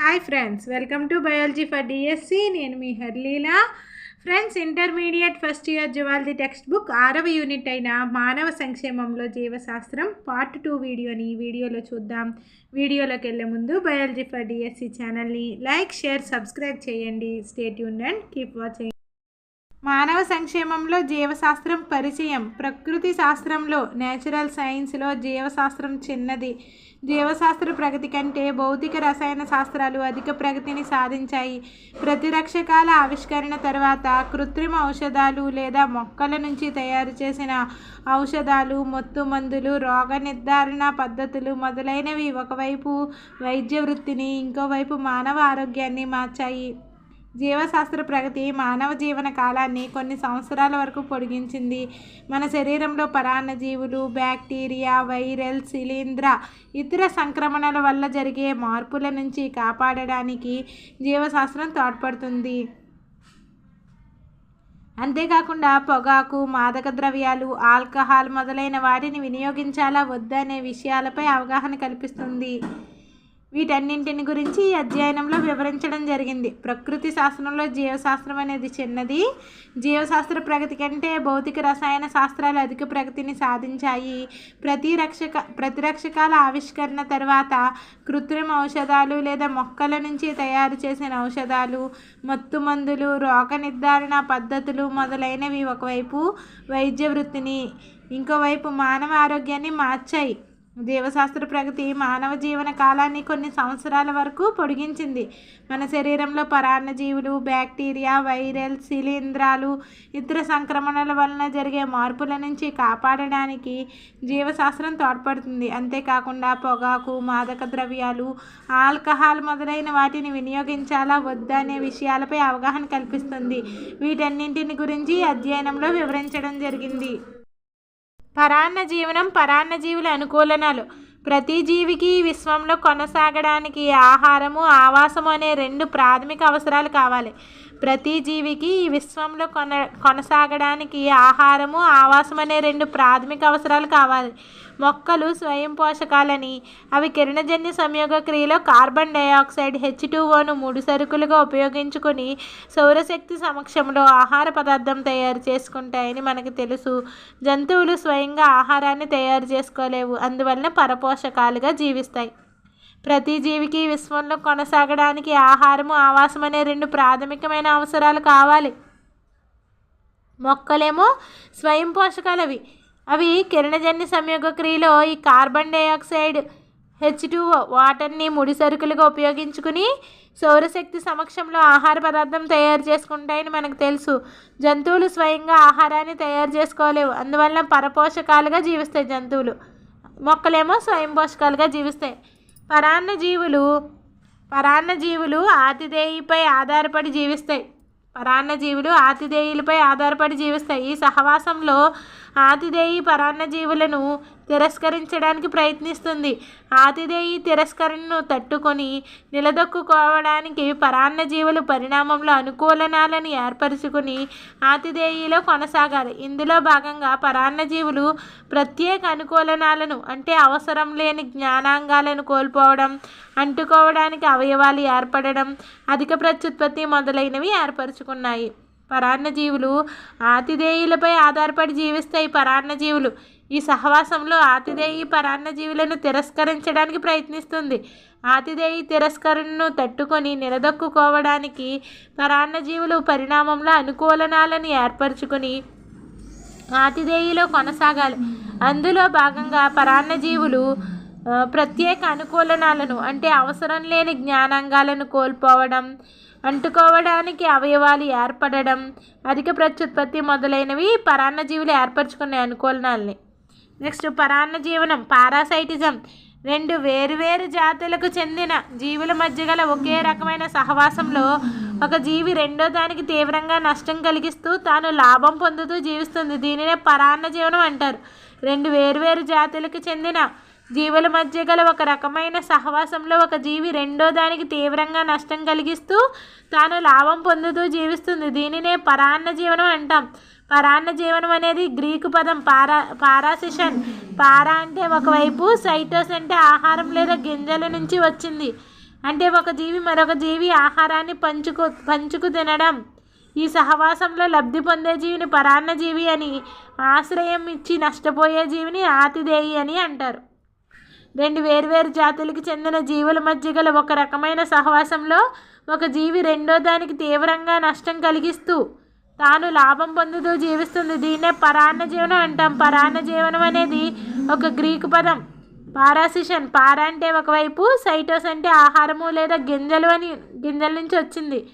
Hi friends welcome to biology for DSC నేను మీ Harleela. Friends intermediate first year zoology textbook ఆరవ unit అయిన మానవ సంక్షేమంలో జీవశాస్త్రం పార్ట్ టూ వీడియోని ఈ వీడియోలో చూద్దాం. వీడియోలోకి వెళ్ళే ముందు బయాలజీ ఫర్ డిఎస్సి ఛానల్ని లైక్ షేర్ సబ్స్క్రైబ్ చేయండి. స్టేట్ యూన్ అండ్ కీప్ వాచింగ్. మానవ సంక్షేమంలో జీవశాస్త్రం పరిచయం. ప్రకృతి శాస్త్రంలో నేచురల్ సైన్స్లో జీవశాస్త్రం చిన్నది. జీవశాస్త్ర ప్రగతి కంటే భౌతిక రసాయన శాస్త్రాలు అధిక ప్రగతిని సాధించాయి. ప్రతిరక్షకాల ఆవిష్కరణ తర్వాత కృత్రిమ ఔషధాలు లేదా మొక్కల నుంచి తయారు చేసిన ఔషధాలు మొత్తు మందులు రోగ నిర్ధారణ పద్ధతులు మొదలైనవి ఒకవైపు వైద్య వృత్తిని ఇంకోవైపు మానవ ఆరోగ్యాన్ని మార్చాయి. జీవశాస్త్ర ప్రగతి మానవ జీవన కాలాన్ని కొన్ని సంవత్సరాల వరకు పొడిగించింది. మన శరీరంలో పరాన్నజీవులు బ్యాక్టీరియా వైరల్ శిలీంద్ర ఇతర సంక్రమణల వల్ల జరిగే మార్పుల నుంచి కాపాడడానికి జీవశాస్త్రం తోడ్పడుతుంది. అంతేకాకుండా పొగాకు మాదక ద్రవ్యాలు ఆల్కహాల్ మొదలైన వాటిని వినియోగించాలా వద్దనే విషయాలపై అవగాహన కల్పిస్తుంది. వీటన్నింటిని గురించి ఈ అధ్యయనంలో వివరించడం జరిగింది. ప్రకృతి శాస్త్రంలో జీవశాస్త్రం అనేది చిన్నది. జీవశాస్త్ర ప్రగతి కంటే భౌతిక రసాయన శాస్త్రాలు అధిక ప్రగతిని సాధించాయి. ప్రతిరక్షక ప్రతిరక్షకాల ఆవిష్కరణ తర్వాత కృత్రిమ ఔషధాలు లేదా మొక్కల నుంచి తయారు చేసిన ఔషధాలు మత్తు మందులు రోగ నిర్ధారణ పద్ధతులు మొదలైనవి ఒకవైపు వైద్య వృత్తిని ఇంకోవైపు మానవ ఆరోగ్యాన్ని మార్చాయి. జీవశాస్త్ర ప్రగతి మానవ జీవన కాలాన్ని కొన్ని సంవత్సరాల వరకు పొడిగించింది. మన శరీరంలో పరాన్నజీవులు బ్యాక్టీరియా వైరల్ శిలీంధ్రాలు ఇతర సంక్రమణల వలన జరిగే మార్పుల నుంచి కాపాడడానికి జీవశాస్త్రం తోడ్పడుతుంది. అంతేకాకుండా పొగాకు మాదక ద్రవ్యాలు ఆల్కహాల్ మొదలైన వాటిని వినియోగించాలా వద్దా అనే విషయాలపై అవగాహన కల్పిస్తుంది. వీటన్నింటిని గురించి అధ్యయనంలో వివరించడం జరిగింది. పరాన్న జీవనం పరాన్న జీవుల అనుకూలనాలు. ప్రతి జీవికి ఈ విశ్వంలో కొనసాగడానికి ఆహారము ఆవాసము అనే రెండు ప్రాథమిక అవసరాలు కావాలి. ప్రతి జీవికి ఈ విశ్వంలో కొన కొనసాగడానికి ఆహారము ఆవాసం అనే రెండు ప్రాథమిక అవసరాలు కావాలి. మొక్కలు స్వయం పోషకాలని అవి కిరణజన్య సంయోగ క్రియలో కార్బన్ డయాక్సైడ్ హెచ్ టూఓను మూడు సరుకులుగా ఉపయోగించుకొని సౌరశక్తి సమక్షంలో ఆహార పదార్థం తయారు చేసుకుంటాయని మనకు తెలుసు. జంతువులు స్వయంగా ఆహారాన్ని తయారు చేసుకోలేవు అందువలన పరపోషకాలుగా జీవిస్తాయి. ప్రతి జీవికి విశ్వంలో కొనసాగడానికి ఆహారము ఆవాసం అనే రెండు ప్రాథమికమైన అవసరాలు కావాలి. మొక్కలేమో స్వయం పోషకాలవి. అవి కిరణజన్య సంయోగక్రియలో ఈ కార్బన్ డైఆక్సైడ్ హెచ్ టూ వాటర్ని ముడి సరుకులుగా ఉపయోగించుకుని సౌరశక్తి సమక్షంలో ఆహార పదార్థం తయారు చేసుకుంటాయని మనకు తెలుసు. జంతువులు స్వయంగా ఆహారాన్ని తయారు చేసుకోలేవు. అందువల్ల పరపోషకాలుగా జీవిస్తాయి జంతువులు. మొక్కలేమో స్వయం పోషకాలుగా జీవిస్తాయి. పరాన్న జీవులు పరాన్న జీవులు ఆతిథేయిపై ఆధారపడి జీవిస్తాయి. పరాన్న జీవులు ఆతిథేయులపై ఆధారపడి జీవిస్తాయి. ఈ సహవాసంలో ఆతిదేయి పరాన్న జీవులను తిరస్కరించడానికి ప్రయత్నిస్తుంది. ఆతిదేయి తిరస్కరణను తట్టుకొని నిలదొక్కుకోవడానికి పరాన్న జీవులు పరిణామంలో అనుకూలనాలను ఏర్పరచుకుని ఆతిదేయిలో కొనసాగాలి ఇందులో భాగంగా పరాన్న జీవులు ప్రత్యేక అనుకూలనాలను అంటే అవసరం లేని జ్ఞానాంగాలను కోల్పోవడం అంటుకోవడానికి అవయవాలు ఏర్పడడం అధిక ప్రత్యుత్పత్తి మొదలైనవి ఏర్పరచుకున్నాయి. పరాన్నజీవులు ఆతిథేయులపై ఆధారపడి జీవిస్తాయి పరాన్నజీవులు. ఈ సహవాసంలో ఆతిథేయి పరాన్నజీవులను తిరస్కరించడానికి ప్రయత్నిస్తుంది. ఆతిథేయి తిరస్కరణను తట్టుకొని నిలదొక్కుకోవడానికి పరాన్నజీవులు పరిణామంలో అనుకూలనాలను ఏర్పరచుకొని ఆతిథేయిలో కొనసాగాలి. అందులో భాగంగా పరాన్నజీవులు ప్రత్యేక అనుకూలనాలను అంటే అవసరం లేని జ్ఞానాంగాలను కోల్పోవడం అంటుకోవడానికి అవయవాలు ఏర్పడడం అధిక ప్రత్యుత్పత్తి మొదలైనవి పరాన్నజీవులు ఏర్పరచుకునే అనుకూలనాలని. నెక్స్ట్ పరాన్న జీవనం పారాసైటిజం రెండు వేరువేరు జాతులకు చెందిన జీవుల మధ్య గల ఒకే రకమైన సహవాసంలో ఒక జీవి రెండో దానికి తీవ్రంగా నష్టం కలిగిస్తూ తాను లాభం పొందుతూ జీవిస్తుంది. దీనినే పరాన్న జీవనం అంటారు. రెండు వేరువేరు జాతులకు చెందిన జీవుల మధ్య గల ఒక రకమైన సహవాసంలో ఒక జీవి రెండో దానికి తీవ్రంగా నష్టం కలిగిస్తూ తాను లాభం పొందుతూ జీవిస్తుంది. దీనినే పరాన్న జీవనం అంటాం. పరాన్న జీవనం అనేది గ్రీకు పదం పారా పారాసిషన్. పారా అంటే ఒకవైపు సైటోస్ అంటే ఆహారం లేదా గింజల నుంచి వచ్చింది. అంటే ఒక జీవి మరొక జీవి ఆహారాన్ని పంచుకు పంచుకు తినడం. ఈ సహవాసంలో లబ్ధి పొందే జీవిని పరాన్న జీవి అని ఆశ్రయం ఇచ్చి నష్టపోయే జీవిని ఆతిదేయి అని అంటారు. రెండు వేర్వేరు జాతులకు చెందిన జీవుల మధ్య గల ఒక రకమైన సహవాసంలో ఒక జీవి రెండో దానికి తీవ్రంగా నష్టం కలిగిస్తూ తాను లాభం పొందుతూ జీవిస్తుంది. దీన్నే పరాన్న జీవనం అంటాం. పరాన్న జీవనం అనేది ఒక గ్రీకు పదం. పారాసిషన్ పారా అంటే ఒకవైపు సైటోస్ అంటే ఆహారము లేదా గింజలు అని గింజల నుంచి వచ్చింది.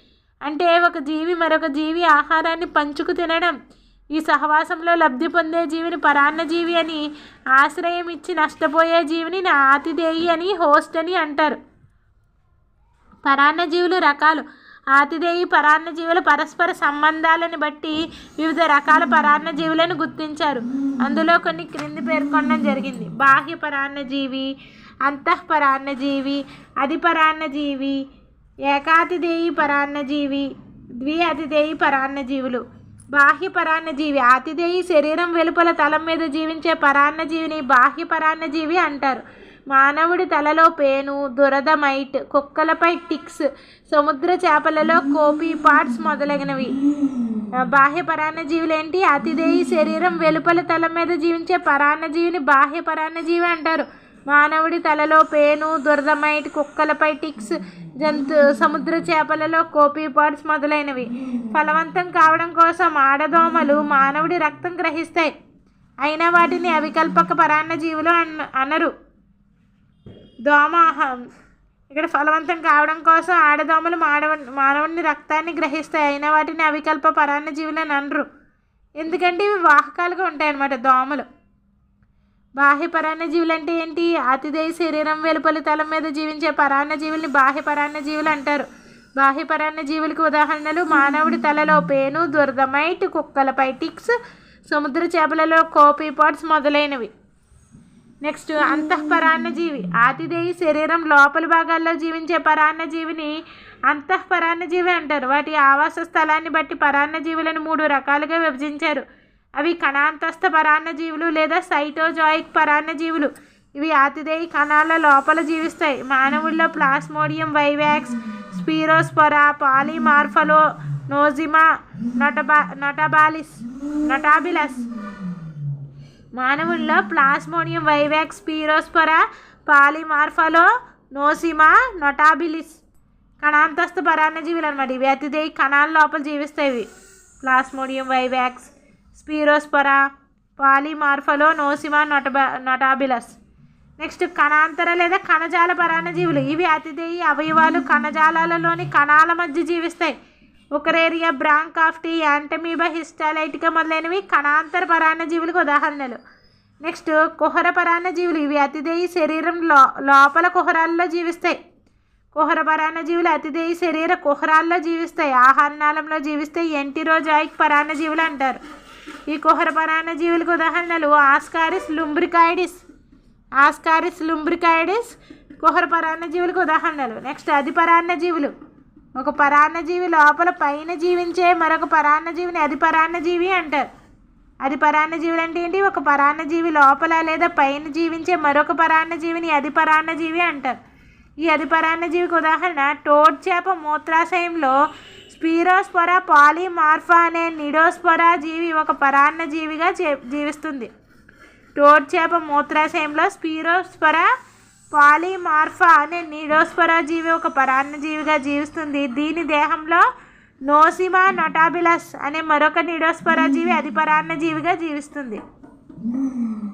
అంటే ఒక జీవి మరొక జీవి ఆహారాన్ని పంచుకు తినడం. ఈ సహవాసంలో లబ్ధి పొందే జీవిని పరాన్న జీవి అని ఆశ్రయం ఇచ్చి నష్టపోయే జీవిని ఆతిథేయి అని హోస్ట్ అని అంటారు. పరాన్న జీవులు రకాలు. ఆతిథేయి పరాన్న జీవుల పరస్పర సంబంధాలను బట్టి వివిధ రకాల పరాన్న జీవులను గుర్తించారు. అందులో కొన్ని క్రింది పేర్కొనడం జరిగింది. బాహ్య పరాన్న జీవి అంతఃపరాన్న జీవి అధిపరాన్న జీవి ఏకాతిథేయి పరాన్న జీవి ద్వి అతిథేయి పరాన్న జీవులు బాహ్య పరాన్న జీవి శరీరం వెలుపల తలం మీద జీవించే పరాన్న జీవిని బాహ్య పరాన్న జీవి అంటారు. మానవుడి తలలో పేను దురద మైట్ కుక్కలపై టిక్స్ సముద్ర చేపలలో కోపీ పార్ట్స్ మొదలగినవి బాహ్య పరాన్న ఏంటి అతిథేయి శరీరం వెలుపల తల మీద జీవించే పరాన్న జీవిని బాహ్య పరాన్నజీవి అంటారు. మానవుడి తలలో పేను దురదమైట్ కుక్కలపై టిక్స్ జంతు సముద్ర చేపలలో కోపీ పార్ట్స్ మొదలైనవి. ఫలవంతం కావడం కోసం ఆడదోమలు మానవుడి రక్తం గ్రహిస్తాయి. అయినా వాటిని అవికల్పక పరాన్న జీవులు అన్న అనరు. దోమ ఆహా- ఇక్కడ ఫలవంతం కావడం కోసం ఆడదోమలు మానవ మానవుని రక్తాన్ని గ్రహిస్తాయి. అయినా వాటిని అవికల్ప పరాన్న జీవులు అని అనరు. ఎందుకంటే ఇవి వాహకాలుగా ఉంటాయి అన్నమాట దోమలు. బాహ్య పరాన్న జీవులు అంటే ఏంటి అతిదేయ శరీరం వెలుపలి తలం మీద జీవించే పరాన్న జీవుల్ని బాహ్య పరాన్న జీవులు అంటారు. బాహ్య పరాన్న జీవులకు ఉదాహరణలు మానవుడి తలలో పేను దురదమైట్ కుక్కలపై టిక్స్ సముద్ర చేపలలో కోపీ పాట్స్ మొదలైనవి. నెక్స్ట్ అంతఃపరాన్న జీవి. ఆతిథేయి శరీరం లోపలి భాగాల్లో జీవించే పరాన్న జీవిని అంతఃపరాన్న జీవి అంటారు. వాటి ఆవాస స్థలాన్ని బట్టి పరాన్న జీవులను మూడు రకాలుగా విభజించారు. అవి కణాంతస్థ పరాన్న జీవులు లేదా సైటోజాయిక్ పరాన్న జీవులు ఇవి ఆతిథేయి కణాల లోపల జీవిస్తాయి. మానవుల్లో ప్లాస్మోడియం వైవాక్స్ స్పీరోస్పొరా పాలిమార్ఫలో నోజిమా నొటబా నొటబాలిస్ నొటాబిలస్. మానవుల్లో ప్లాస్మోడియం వైవాక్స్ స్పీరోస్పొరా పాలిమార్ఫలో నోసిమా నొటాబిలిస్ కణాంతస్థ పరాన్నజీవులు అనమాట ఇవి అతిథేయి కణాల లోపల జీవిస్తాయి. ఇవి ప్లాస్మోడియం వైవాక్స్ స్పీరోస్పరా పాలిమార్ఫలో నోసిమా నొటబా నొటాబిలస్. నెక్స్ట్ కణాంతర లేదా కణజాల పరాన్నజీవులు. ఇవి అతిథేయి అవయవాలు కణజాలాలలోని కణాల మధ్య జీవిస్తాయి. ఒకరేరియా బ్రాంకాఫ్టీ యాంటమీబా హిస్టాలైటికా మొదలైనవి కణాంతర పరాన్నజీవులకు ఉదాహరణలు. నెక్స్ట్ కుహర పరాన్నజీవులు. ఇవి అతిథేయి శరీరం లో లోపల కుహరాల్లో జీవిస్తాయి. కుహర పరాన్నజీవులు అతిథేయి శరీర కుహరాల్లో జీవిస్తాయి. ఆహారనాళంలో జీవిస్తే ఎంటిరోజాయిక్ పరాన్నజీవులు అంటారు. ఈ కుహర పరాన్నజీవులకు ఉదాహరణలు. ఆస్కారిస్ లుంబ్రికాయిడిస్. ఆస్కారిస్ లుంబ్రికాయిడిస్ కుహర పరాన్నజీవులకు ఉదాహరణలు. నెక్స్ట్ అది పరాన్నజీవులు ఒక పరాన్న జీవి లోపల పైన జీవించే మరొక పరాన్న జీవిని అది పరాన్నజీవి అంటారు. అది పరాన్నజీవులు అంటే ఏంటి? ఒక పరాన్న జీవి లోపల లేదా పైన జీవించే మరొక పరాన్న జీవిని అది పరాన్నజీవి అంటారు. ఈ అది పరాన్నజీవికి ఉదాహరణ టోడ్ చేప మూత్రాశయంలో స్పీరోస్పొర పాలిమార్ఫా అనే నిడోస్పొర జీవి ఒక పరాన్నజీవిగా జీ జీవిస్తుంది. టోడ్ చేప మూత్రాశయంలో స్పీరోస్పొర పాలిమార్ఫా అనే నిడోస్పరా జీవి ఒక పరాన్నజీవిగా జీవిస్తుంది. దీని దేహంలో నోసిమా నొటాబిలస్ అనే మరొక నిడోస్పొర జీవి అది పరాన్నజీవిగా జీవిస్తుంది.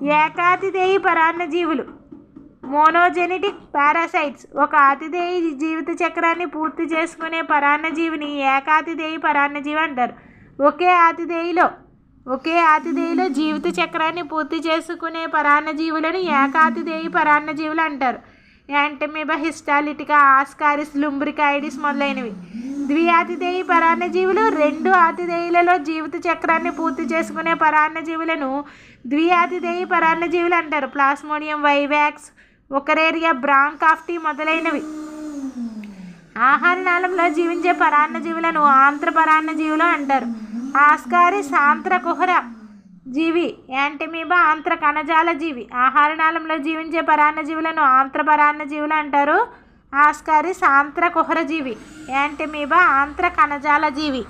పరాన్న పరాన్నజీవులు మోనోజెనిటిక్ పారాసైట్స్. ఒక అతిథేయి జీవిత చక్రాన్ని పూర్తి చేసుకునే పరాన్నజీవిని ఏకాతిథేయి పరాన్నజీవి అంటారు. ఒకే ఆతిథేయిలో ఒకే ఆతిథేయిలో జీవిత చక్రాన్ని పూర్తి చేసుకునే పరాన్నజీవులను ఏకాతిథేయి పరాన్నజీవులు అంటారు. యాంటమీబా హిస్టాలిటికా ఆస్కారిస్ లుంబ్రికాయిడిస్ మొదలైనవి. ద్వియాతిథేయి పరాన్నజీవులు రెండు ఆతిథేయులలో జీవిత చక్రాన్ని పూర్తి చేసుకునే పరాన్నజీవులను ద్వియాతిథేయి పరాన్నజీవులు అంటారు. ప్లాస్మోడియం వైవాక్స్ ఒకరేరియా బ్రాంకాఫ్టీ మొదలైనవి. ఆహార నాళంలో జీవించే పరాన్నజీవులను ఆంత్ర పరాన్నజీవులు అంటారు. ఆస్కారిస్ ఆంత్ర కుహర జీవి యాంటిమీబా ఆంత్ర కణజాల జీవి. ఆహార నాళంలో జీవించే పరాన్నజీవులను ఆంత్ర పరాన్నజీవులు అంటారు. ఆస్కారిస్ ఆంత్ర కుహరజీవి యాంటిమీబా ఆంత్ర కణజాల జీవి.